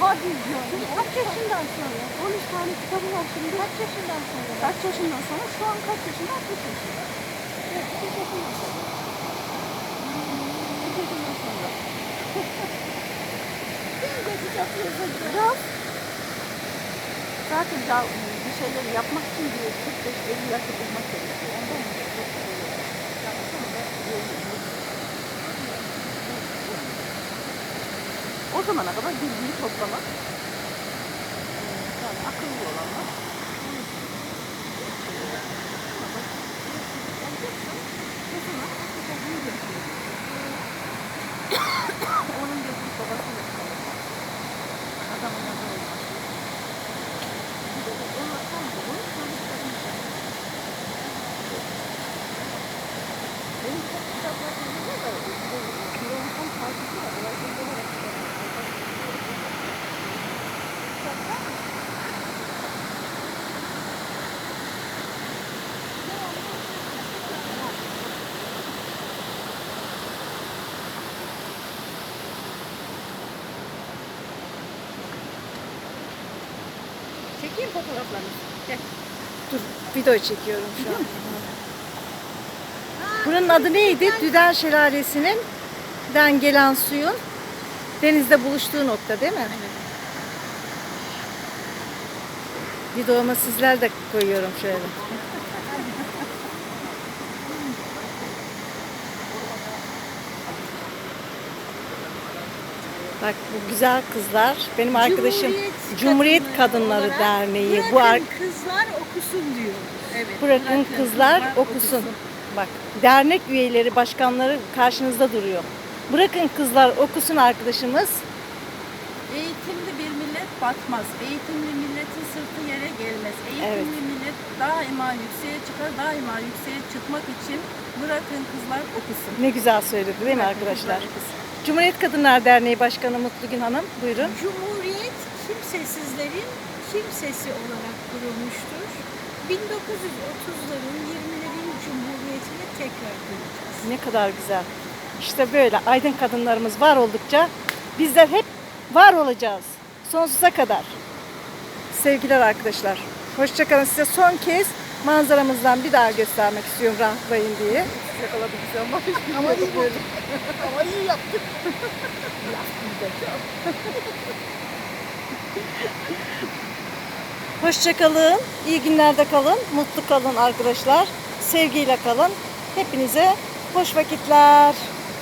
Hadi canım. Kaç yaşından sonra? 13 tane kitabı var şimdi. Kaç yaşından sonra? Kaç yaşından sonra? Şu an kaç yaşında? 60 yaşında. Evet, 60 yaşından sonra. 60 yaşından sonra. Biraz. Zaten daha bir şeyleri yapmak için diye 45-50 yaşı bulmak gerekiyor. Ondan önce çok şey yok. Yani sonra yolculuk. O zamana kadar bilgiyi toplamak. Yani akıllı olanlar. Onun gözü babası yok. Adamın adı olmaz. Bir de onlar tam dolu, çocukların içinde. Benim çok kitaplarım var da, bu Kilo'nun tam karşısı var. Çekeyim fotoğraflarınızı. Gel. Dur video çekiyorum şu an. Buranın adı neydi? Düden Şelalesi'nin den gelen suyun denizde buluştuğu nokta değil mi? Evet. Videoma sizler de koyuyorum şöyle. Bak bu güzel kızlar. Benim arkadaşım Cumhuriyet Cumhuriyet Kadınları olarak Derneği. Bu ar- kızlar okusun diyor. Evet. Bırakın kızlar okusun. Bak dernek üyeleri, başkanları karşınızda duruyor. Bırakın kızlar okusun arkadaşımız. Eğitimli bir millet batmaz. Eğitimli milletin sırtı yere gelmez. Eğitimli Evet. millet daima yükseğe çıkar. Daima yükseğe çıkmak için bırakın kızlar okusun. Ne güzel söyledi değil mi Bırakın arkadaşlar? kızlar okusun. Cumhuriyet Kadınlar Derneği Başkanı Mutlu Gün Hanım buyurun. Cumhuriyet kimsesizlerin kimsesi olarak kurulmuştur. 1930'ların 20'lerin cumhuriyetini tekrar kuracağız. Ne kadar güzel. İşte böyle aydın kadınlarımız var oldukça bizler hep var olacağız. Sonsuza kadar. Sevgiler arkadaşlar. Hoşçakalın. Size son kez manzaramızdan bir daha göstermek istiyorum rahatlayın diye. Yakaladık ama Ama iyi bulduk. Ama iyi yaptık. Hoşçakalın. İyi günlerde kalın. Mutlu kalın arkadaşlar. Sevgiyle kalın. Hepinize hoş vakitler.